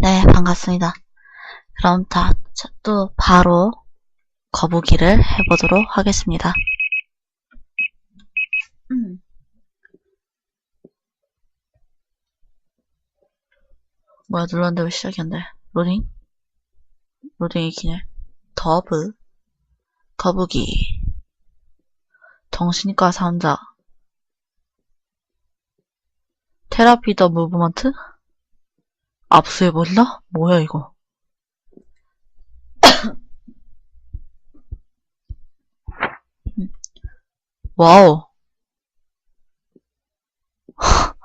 네, 반갑습니다. 그럼 다, 자, 또 바로 거북이를 해보도록 하겠습니다. 음. 뭐야, 눌렀는데 왜 시작이 안 돼? 로딩? 로딩이 기네. 더브. 거북이. 정신과 상자. 테라피 더 무브먼트? 압수해버리나? 뭐야, 이거. 와우.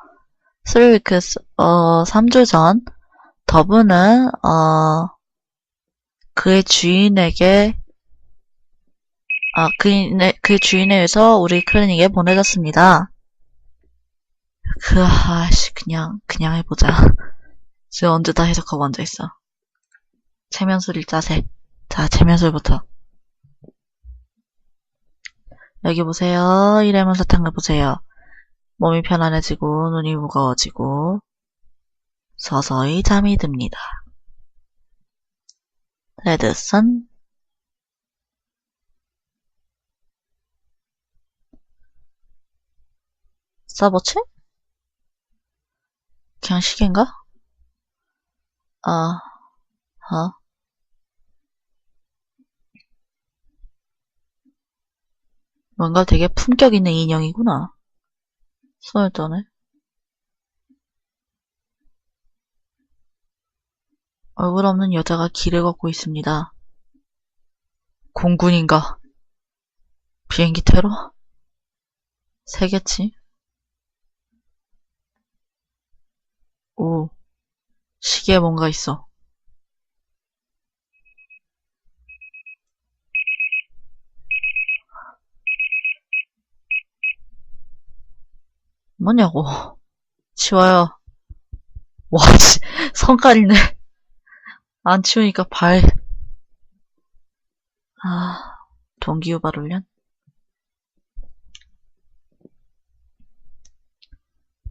스리위크스, 어, 3주 전, 더브는, 어, 그의 주인에게, 아, 그의, 그의 주인에 의해서 우리 클리닉에 보내졌습니다. 그, 아씨, 그냥, 그냥 해보자. 지금 언제 다 해석하고 앉아있어. 체면술 짜세. 자, 체면술부터. 여기 보세요. 이래면 사탕을 보세요. 몸이 편안해지고 눈이 무거워지고 서서히 잠이 듭니다. 레드선 서버체? 그냥 시계인가? 아, 어? 뭔가 되게 품격 있는 인형이구나. 떠네. 얼굴 없는 여자가 길을 걷고 있습니다. 공군인가? 비행기 테러? 세겠지? 오, 시계에 뭔가 있어. 뭐냐고. 치워요. 와, 씨, 성깔이네. 안 치우니까 발. 아, 동기유발 훈련?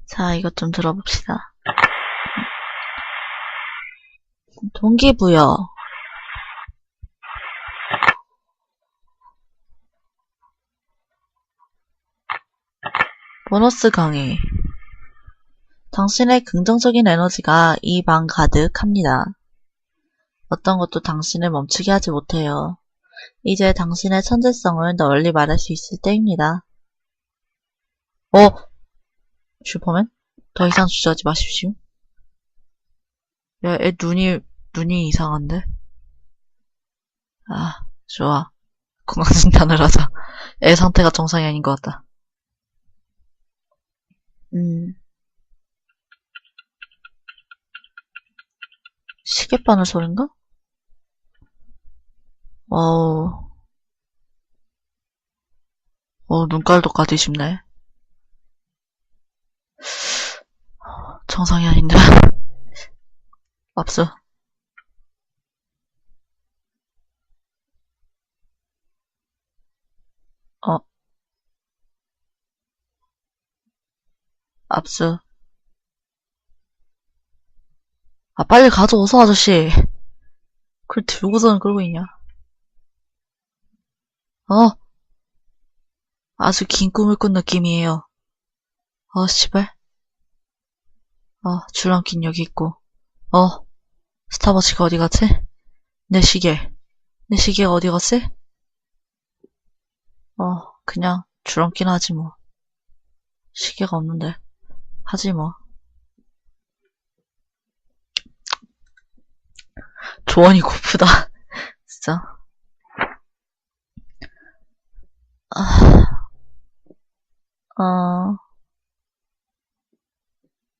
자, 이것 좀 들어봅시다. 동기부여. 보너스 강의. 당신의 긍정적인 에너지가 이 방 가득합니다. 어떤 것도 당신을 멈추게 하지 못해요. 이제 당신의 천재성을 널리 말할 수 있을 때입니다. 어? 슈퍼맨? 더 이상 주저하지 마십시오. 야, 애 눈이, 눈이 이상한데? 아, 좋아. 건강진단을 하자. 애 상태가 정상이 아닌 것 같다. 음. 시계바늘 소린가? 어우. 어, 눈깔도 까뒤집네. 정상이 아닌데. 압수. 어. 압수. 아, 빨리 가져오서, 아저씨. 그걸 들고서는 그러고 있냐. 어. 아주 긴 꿈을 꾼 느낌이에요. 어, 씨발. 어, 줄넘긴 여기 있고. 어, 스타버치가 어디 갔지? 내 시계. 내 시계가 어디 갔지? 어, 그냥 줄넘긴 하지 뭐. 시계가 없는데. 하지 뭐. 조언이 고프다. 진짜. 아, 어,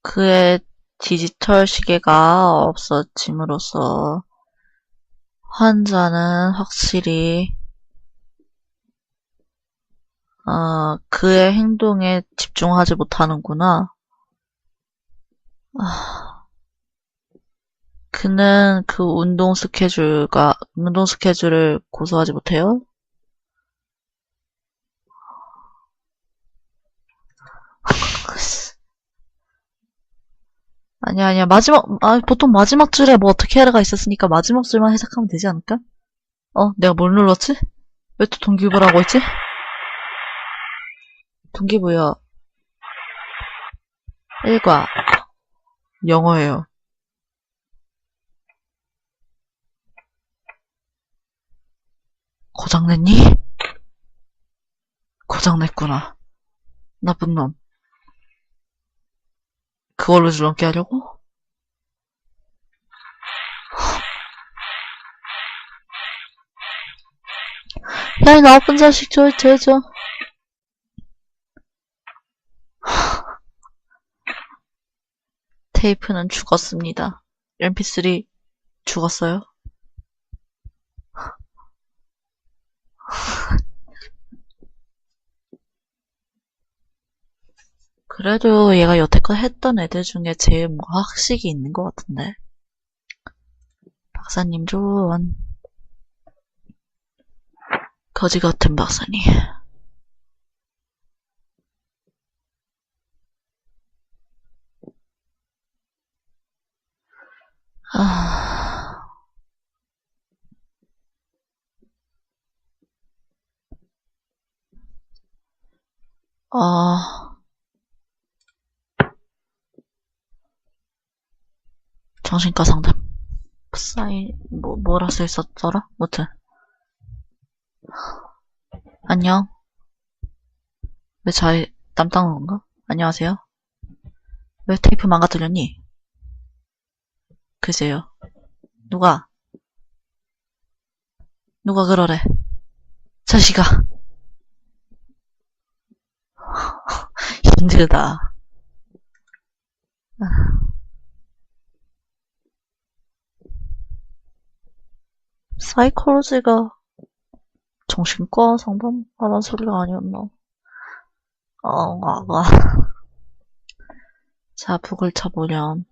그의 디지털 시계가 없어짐으로써 환자는 확실히 어, 그의 행동에 집중하지 못하는구나. 아, 그는 그 운동 스케줄과 운동 스케줄을 고소하지 못해요? 아니야, 아니야. 마지막, 아, 보통 마지막 줄에 뭐 어떻게 하라가 있었으니까 마지막 줄만 해석하면 되지 않을까? 어, 내가 뭘 눌렀지? 왜 또 동기부라고 했지? 동기부여. 일과. 영어예요. 고장냈니? 고장냈구나. 나쁜 놈. 그걸로 줄넘기 하려고? 야, 이 나쁜 자식, 저, 저, 저. 테이프는 죽었습니다. mp3 죽었어요? 그래도 얘가 여태껏 했던 애들 중에 제일 뭐 학식이 있는 것 같은데. 박사님 좋은. 거지 같은 박사님. 아. 아. 정신과 상담. 사인, 뭐, 뭐라 써 있었더라? 무튼. 안녕. 왜 잘, 땀 닦는 건가? 안녕하세요. 왜 테이프 망가뜨렸니? 글쎄요. 누가? 누가 그러래? 자식아. 힘들다. 아. 사이콜로지가 정신과 상담하라는 소리가 아니었나? 아. 자, 북을 쳐보렴.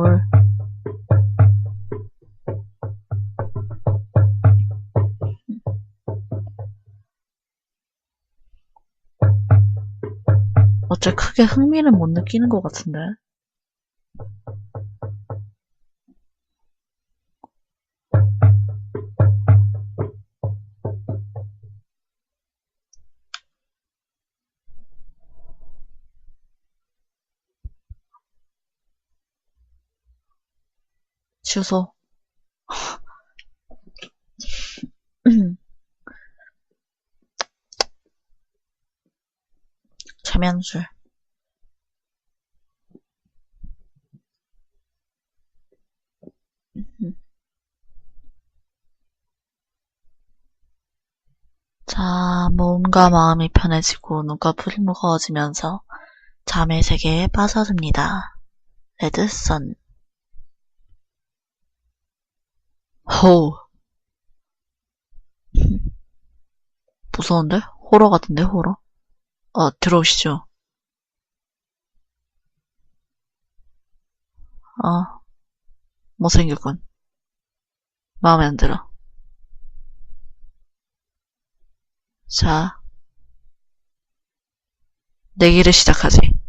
올. 어째 크게 흥미를 못 느끼는 것 같은데? 주소. 최면술. 자, 몸과 마음이 편해지고 눈과 풀이 무거워지면서 잠의 세계에 빠져듭니다. 레드선. 호우. 무서운데? 호러 같은데, 호러? 어, 들어오시죠. 어, 못생겼군. 마음에 안 들어. 자, 내기를 시작하지.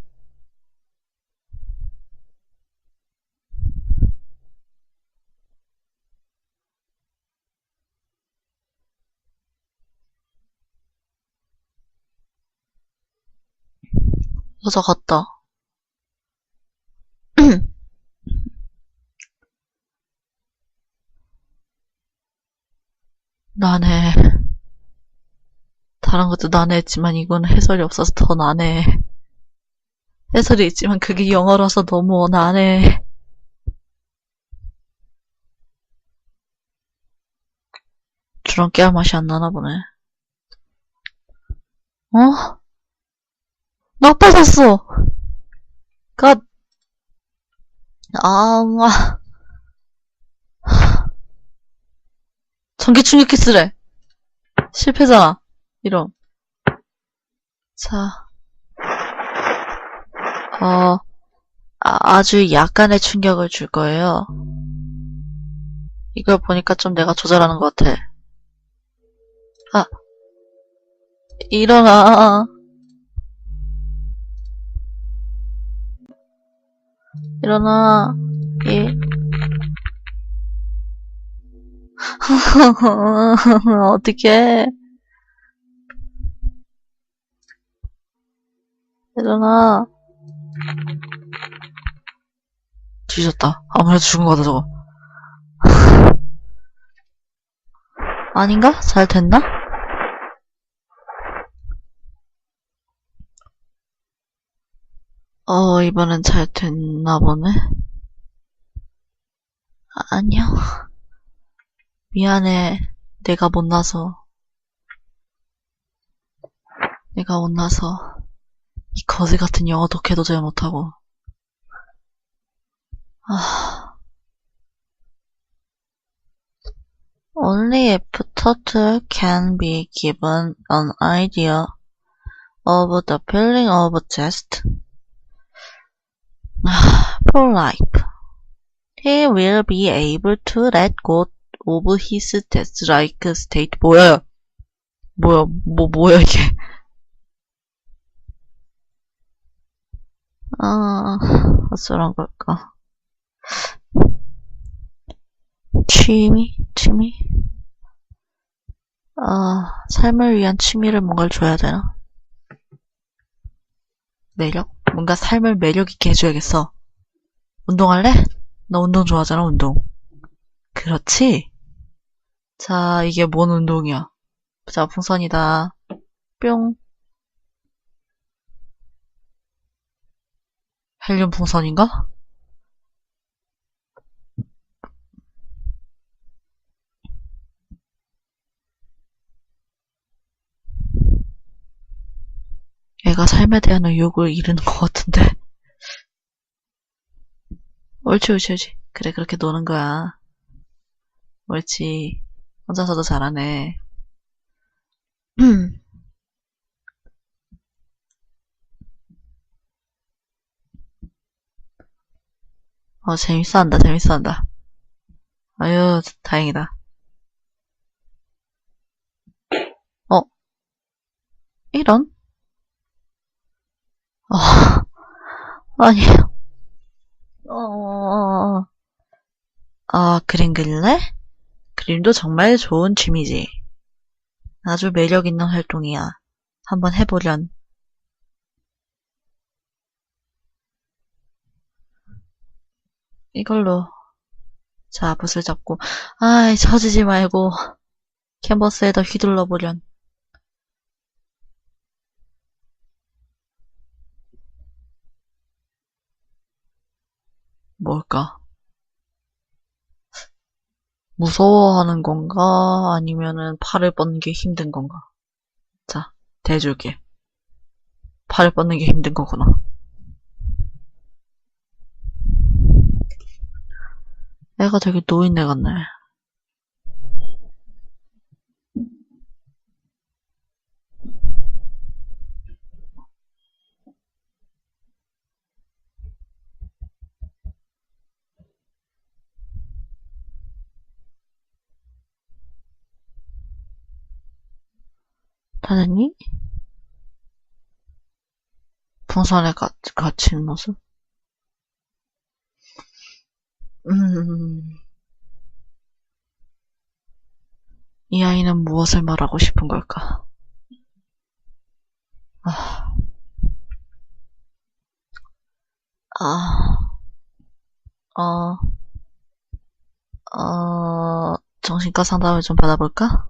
여자 같다. 나네. 다른 것도 나네했지만 이건 해설이 없어서 더 나네. 해설이 있지만 그게 영어라서 너무 나네. 주랑 깨알 맛이 안 나나 보네. 어? 나빠졌어! 갓. 아, 와. 전기 충격기 쓰래. 실패잖아. 이런. 자. 어, 아, 주 약간의 충격을 줄 거예요. 이걸 보니까 좀 내가 조절하는 것 같아. 아. 일어나. 일어나. 예. 어떡해. 일어나. 뒤졌다. 아무래도 죽은 거다, 저거. 아닌가? 잘 됐나? 어, 이번엔 잘 됐나 보네. 아, 안녕. 미안해. 내가 못나서. 내가 못나서. 이 거지 같은 영어 독해도 잘 못하고. 아. Only if turtle can be given an idea of the feeling of jest for life, he will be able to let go of his death-like state. 뭐야? 뭐야? 뭐 뭐야 이게? 아, 어쩌란 걸까? 취미? 취미? 아, 삶을 위한 취미를 뭔가를 줘야 되나? 매력? 뭔가 삶을 매력 있게 해줘야겠어. 운동할래? 너 운동 좋아하잖아, 운동. 그렇지? 자, 이게 뭔 운동이야? 자, 풍선이다. 뿅. 헬륨 풍선인가? 애가 삶에 대한 의욕을 잃는 것 같은데. 옳지, 옳지, 옳지. 그래, 그렇게 노는 거야. 옳지. 혼자서도 잘하네. 어, 재밌어 한다, 재밌어 한다. 아유, 다행이다. 어? 이런? 어, 아니, 어, 아, 그림 그릴래? 그림도 정말 좋은 취미지. 아주 매력 있는 활동이야. 한번 해보련. 이걸로. 자, 붓을 잡고. 아이, 처지지 말고. 캔버스에다 휘둘러 보련. 뭘까? 무서워하는 건가? 아니면은 팔을 뻗는 게 힘든 건가? 자, 대줄게. 팔을 뻗는 게 힘든 거구나. 애가 되게 노인네 같네. 다 됐니? 풍선에 가, 갇힌 모습? 음, 이 아이는 무엇을 말하고 싶은 걸까? 아, 아, 어, 어, 정신과 상담을 좀 받아볼까?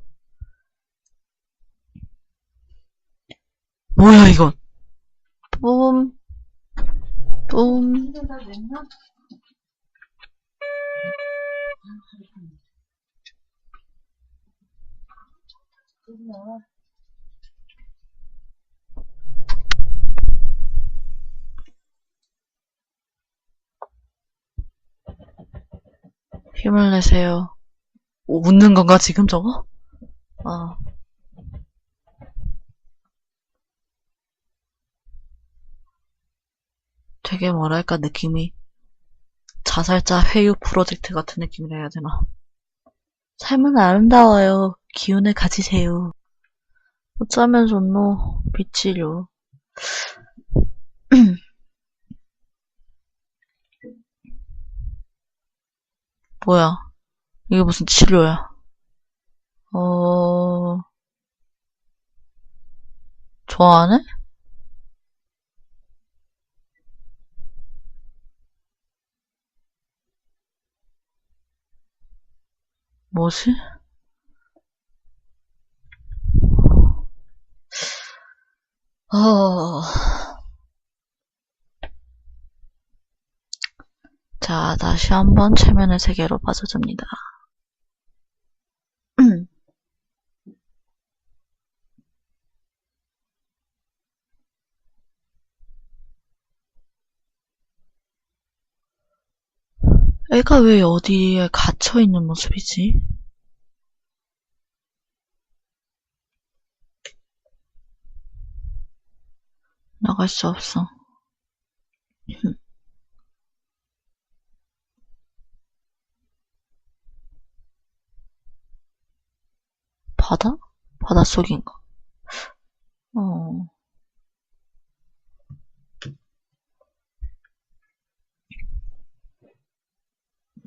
뭐야, 이건? 뿜, 뿜. 힘을 내세요. 오, 웃는 건가, 지금 저거? 아. 되게 뭐랄까, 느낌이. 자살자 회유 프로젝트 같은 느낌이라 해야 되나. 삶은 아름다워요. 기운을 가지세요. 어쩌면 좋노. 빛이요. 뭐야? 이게 무슨 치료야? 어, 좋아하네? 뭐지? 어... 자, 다시 한번 체면의 세계로 빠져듭니다. 애가 왜 어디에 갇혀 있는 모습이지? 나갈 수 없어. 바다? 바닷속인가? 어.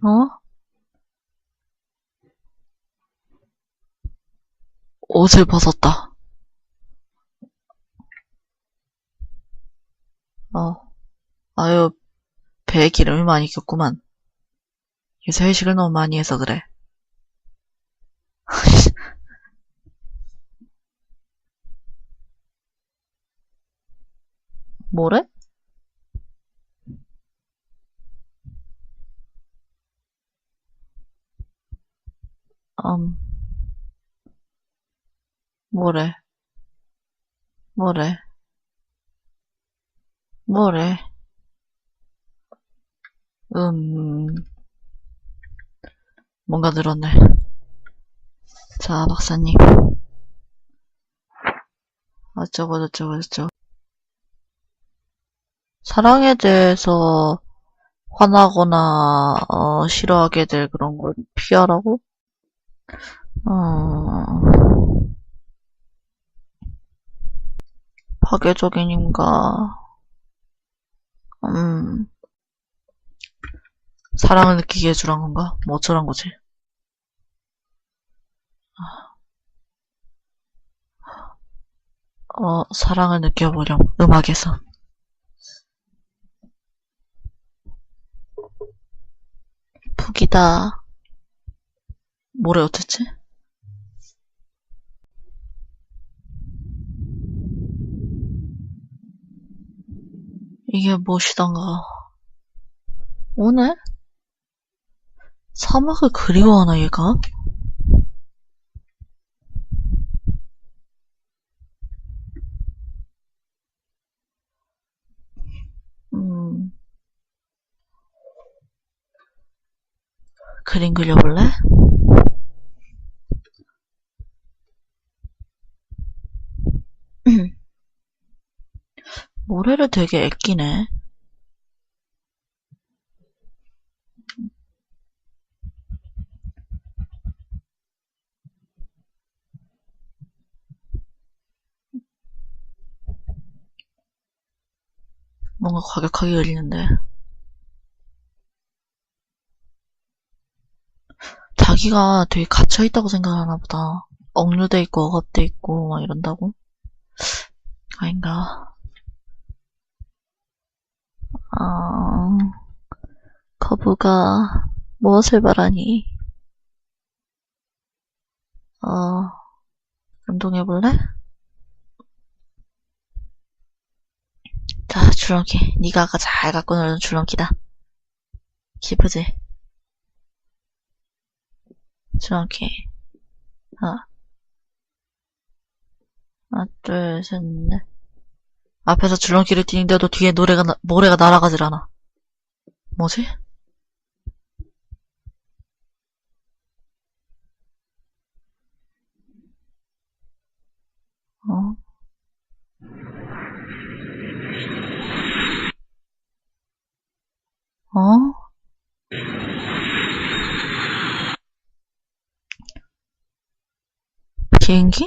어? 옷을 벗었다. 어. 아유, 배에 기름이 많이 꼈구만. 요새 회식을 너무 많이 해서 그래. 뭐래? 음, 뭐래? 뭐래? 뭐래? 음, 뭔가 늘었네. 자, 박사님. 어쩌고 저쩌고 저쩌고. 사랑에 대해서 화나거나 어, 싫어하게 될 그런 걸 피하라고? 어... 파괴적인인가? 음... 사랑을 느끼게 해주란 건가? 뭐 어쩌란 거지? 어, 사랑을 느껴보렴. 음악에서. 푹이다. 뭐래 어땠지? 이게 무엇이던가. 오네? 사막을 그리워하나 얘가? 음, 그림 그려볼래? 모래를 되게 애끼네. 뭔가 과격하게 그리는데. 자기가 되게 갇혀있다고 생각하나 보다. 억류돼 있고 억압돼 있고 막 이런다고? 아닌가. 아, 거부가 무엇을 바라니? 어, 운동해볼래? 자, 줄넘기. 네가 아까 잘 갖고 놀던 줄넘기다. 기쁘지? 줄넘기. 하나, 하나, 둘, 셋, 넷. 앞에서 줄넘기를 뛰는데도 뒤에 노래가, 나- 모래가 날아가질 않아. 뭐지? 어? 어? 비행기?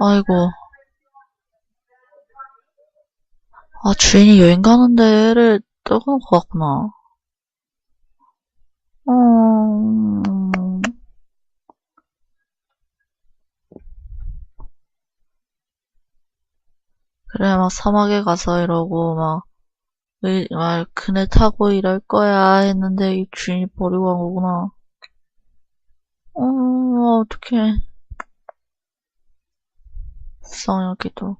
아이고. 아, 주인이 여행 가는데 애를 떠놓고 갔구나. 음, 그래, 막 사막에 가서 이러고, 막, 의- 막, 그네 타고 이럴 거야 했는데, 이 주인이 버리고 간 거구나. 어, 어떡해. 불쌍하기도.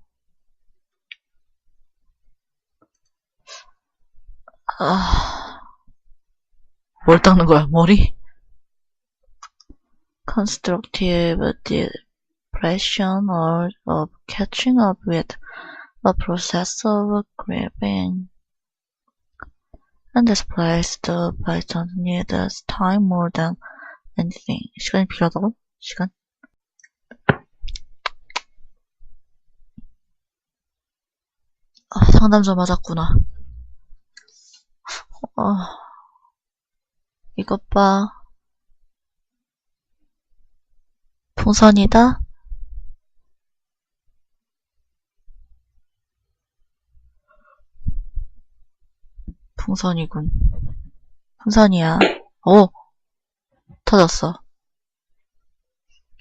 아, 뭘 닦는 거야, 머리? constructive depression or of catching up with the process of grieving. And displaced person needs time more than anything. 시간이 필요하다고? 시간? 아, 상담소 맞았구나. 어, 이것 봐. 풍선이다? 풍선이군. 풍선이야. 오! 터졌어.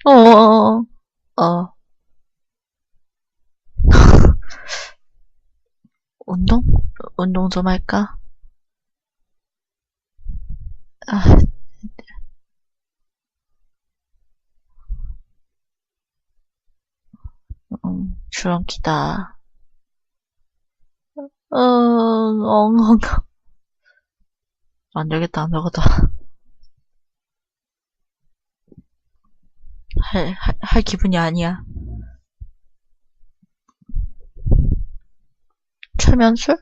어어어. 어. 운동? 운동 좀 할까? 아, 음, 주렁키다. 어, 엉엉. 안 되겠다, 안 되겠다. 할, 할, 할 기분이 아니야. 최면술?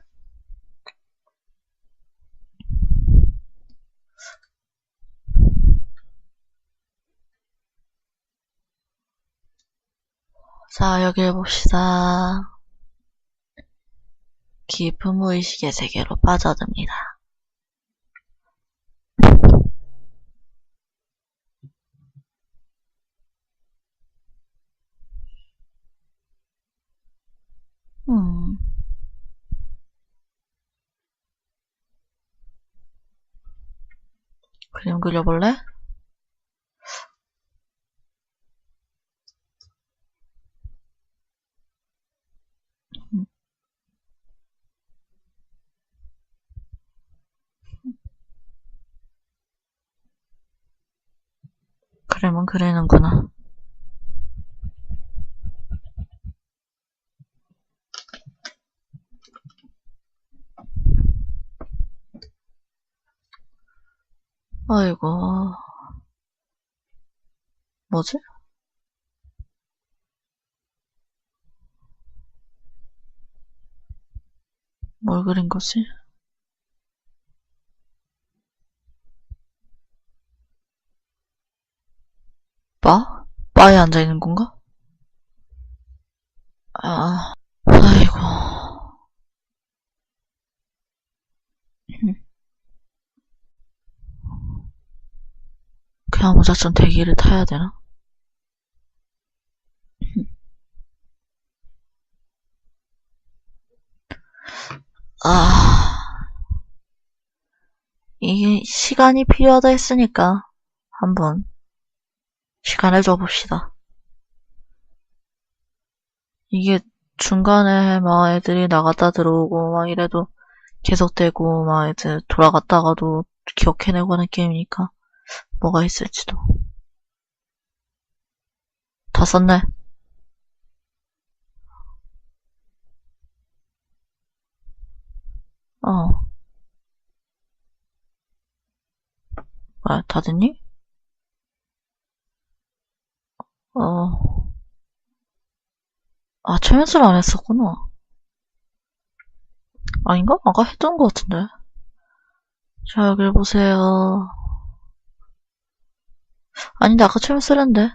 자, 여기 봅시다. 깊은 무의식의 세계로 빠져듭니다. 음. 그림 그려볼래? 그림은 그리는구나. 아이고. 뭐지? 뭘 그린 거지? 바? 바에 앉아 있는 건가? 아, 아이고. 그냥 무작정 대기를 타야 되나? 아, 이게 시간이 필요하다 했으니까 한번 시간을 줘봅시다. 이게 중간에 막 애들이 나갔다 들어오고 막 이래도 계속되고 막 이제 돌아갔다가도 기억해내고 하는 게임이니까 뭐가 있을지도. 다 썼네. 어. 뭐야, 다 됐니? 어. 아, 최면술 안 했었구나. 아닌가? 아까 했던 것 같은데. 자, 여길 보세요. 아닌데, 아까 최면술 했는데.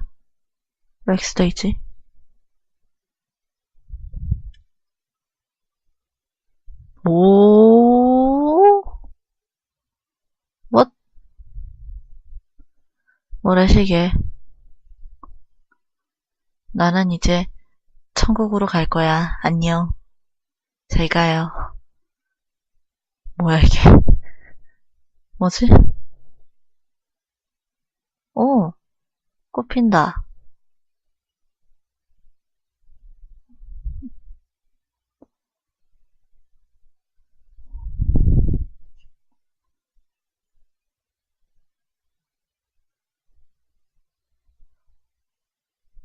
렉스데이지. 오, what? 모래시계. 나는 이제 천국으로 갈 거야. 안녕. 잘 가요. 뭐야, 이게. 뭐지? 오, 꽃 핀다.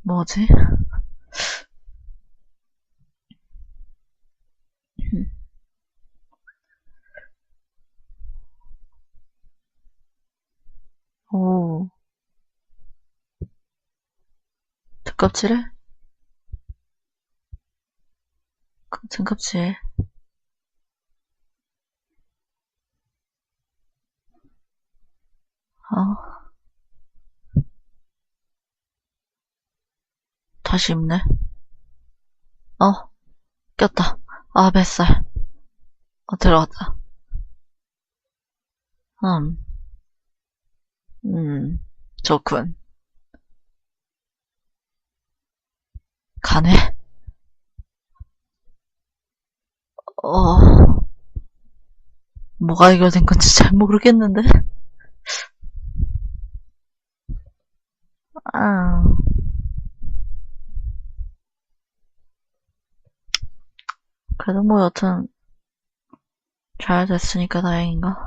뭐지? 오. 등껍질을? 그 등껍질. 어. 다시 입네. 어. 꼈다. 아, 뱃살. 어, 들어갔다. 음. 음, 좋군. 가네? 어, 뭐가 해결된 건지 잘 모르겠는데? 아, 그래도 뭐 여튼, 잘 됐으니까 다행인가?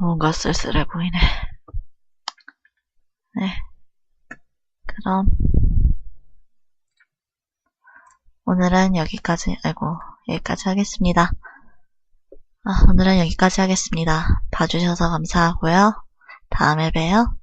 뭔가 쓸쓸해 보이네. 네. 그럼, 오늘은 여기까지, 아이고, 여기까지 하겠습니다. 아, 오늘은 여기까지 하겠습니다. 봐주셔서 감사하고요. 다음에 봬요.